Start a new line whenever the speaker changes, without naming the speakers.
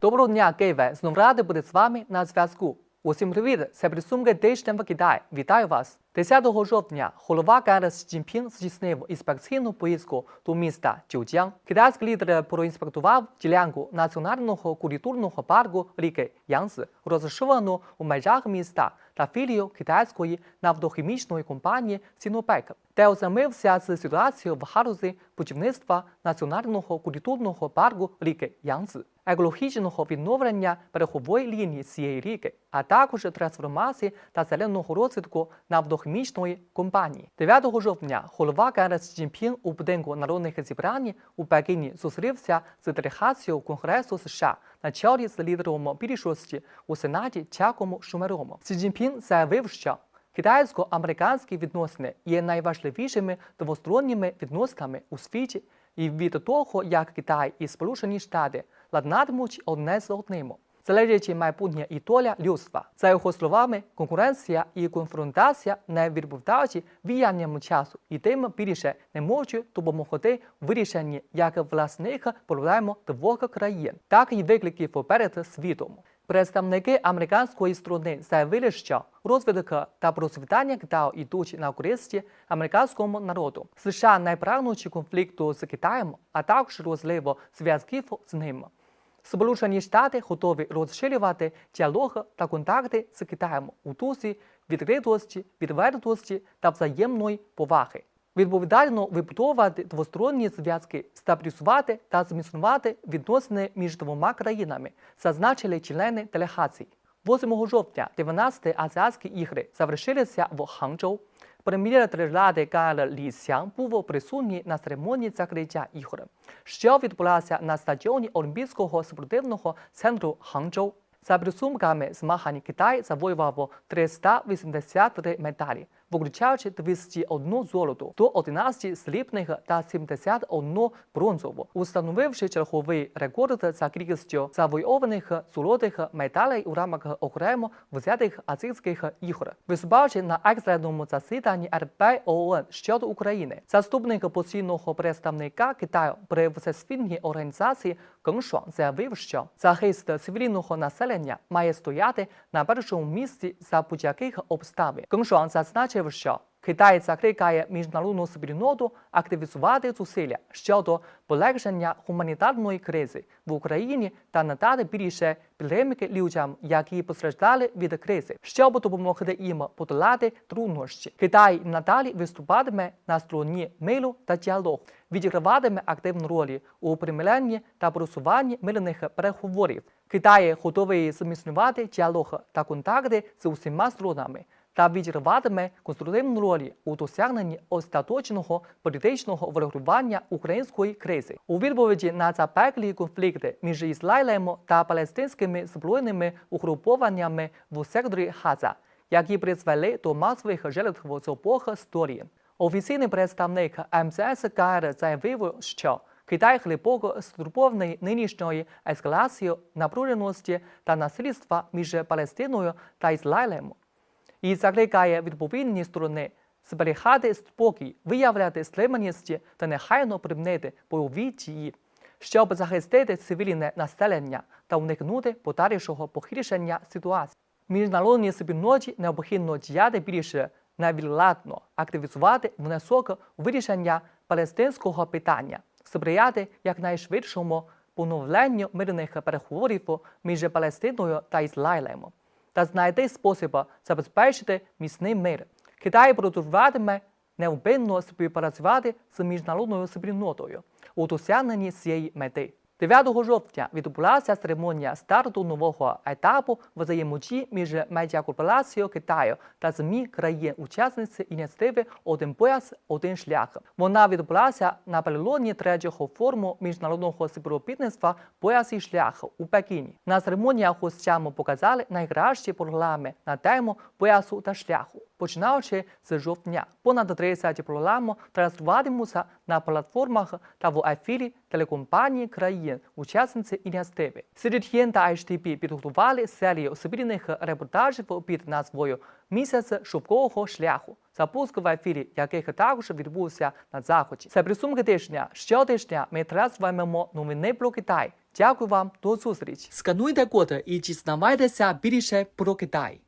Доброго дня, Києве! Знов радий бути з вами на зв'язку. Усім привіт! Це присумки тижня в Китаї. Вітаю вас! 10 жовтня голова КНР Цзіньпін здійснив інспекційну поїздку до міста Чжоуджян. Китайський лідер проінспектував ділянку національного культурного парку ріки Янси, розташовану у межах міста та філію китайської нафтохімічної компанії Сінопек, де ознайомився з ситуацією в галузі будівництва національного культурного парку ріки Янси, екологічного відновлення берегової лінії цієї ріки, а також трансформації та зеленого розвитку нафтохімічної компанії. 9 жовтня голова КНР Сі Цзіньпін у будинку народних зібрань у Пекіні зустрівся з делегацією Конгресу США на чолі з лідером більшості у Сенаті Чаком Шумером. Сі Цзіньпін заявив, що Китайсько-американські відносини є найважливішими двосторонніми відносинами у світі, і від того, як Китай і Сполучені Штати ладнатимуть одне з одним. Залежить майбутнє і доля людства. За його словами, конкуренція і конфронтація не відповідають віянням часу і тим більше не можуть допомогти в вирішенні як власних проблем двох країн, так і викликів перед світом. Представники американської сторони заявили, що розвиток та процвітання Китаю йдуть на користь американському народу. США не конфлікту з Китаєм, а також розливу зв'язків з ним. Сполучені Штати готові розширювати діалог та контакти з Китаєм у дусі відкритості, відвертості та взаємної поваги. Відповідально вибудовувати двосторонні зв'язки, стабілізувати та зміцнувати відносини між двома країнами, зазначили члени делегації. 8 жовтня 19 азіатські ігри завершилися в Ханчжоу. Прем'єр ради КНР Лі Сян був присутній на церемонії закриття ігор, що відбулася на стадіоні Олімпійського спортивного центру Ханчжоу. За присумками змагань Китай завоював 383 медалі, включаючи 201 золото, до 11 срібних та 71 бронзову, установивши черговий рекорд за кількістю завойованих золотих медалей у рамках окремо взятих азійських ігор. Виступаючи на екстреному засіданні РП ООН щодо України, заступник постійного представника Китаю при всесвітній організації Гeng заявив, що захист цивільного населення має стояти на першому місці за будь-яких обставин. Гeng зазначив, що Китай закликає міжнародну спільноту активізувати зусилля щодо полегшення гуманітарної кризи в Україні та надати більше підтримки людям, які постраждали від кризи, щоб допомогти їм подолати труднощі. Китай надалі виступатиме на стороні миру та діалогу, відіграватиме активну роль у примиренні та просуванні мирних переговорів. Китай готовий зміцнювати діалог та контакти з усіма сторонами та відіграватиме конструктивну роль у досягненні остаточного політичного врегулювання української кризи. У відповіді на запеклі конфлікти між Ізраїлем та палестинськими збройними угрупованнями в секторі Газа, які призвели до масових жертв з обох сторін. Офіційний представник МЗС КР заявив, що Китай глибоко стурбований нинішньою ескалацією напруженості та насильства між Палестиною та Ізраїлем і закликає відповідні сторони зберігати спокій, виявляти стриманість та нехайно припинити бойові дії, щоб захистити цивільне населення та уникнути подальшого погіршення ситуації. Міжнародній спільноті необхідно діяти більше невідкладно, активізувати внесок вирішення палестинського питання, сприяти якнайшвидшому поновленню мирних переговорів між Палестиною та Ізраїлем та знайти спосіб забезпечити міцний мир. Китай продовжуватиме невпинно співпрацювати з міжнародною спільнотою у досягненні цієї мети. 9 жовтня відбулася церемонія старту нового етапу взаємодії між медіакорпорацією Китаю та ЗМІ країн-учасниць ініціативи Один пояс, один шлях. Вона відбулася на перелоні третього форуму міжнародного співробітництва «Пояс і шлях у Пекіні. На церемоніях гостям показали найкращі програми на тему поясу та шляху. Починаючи з жовтня, понад 30 програм транслюватимуться на платформах та в ефірі телекомпанії країн, учасниці ініціативи. CGTN та HTP підготували серію спільних репортажів під назвою Місяць шовкового шляху, запуск в ефірі, яких також відбувся на заході. Це присумки тижня. Щотижня ми транслюємо новини про Китай Дякую вам, до зустрічі. Скануйте код і дізнавайтеся більше про Китай.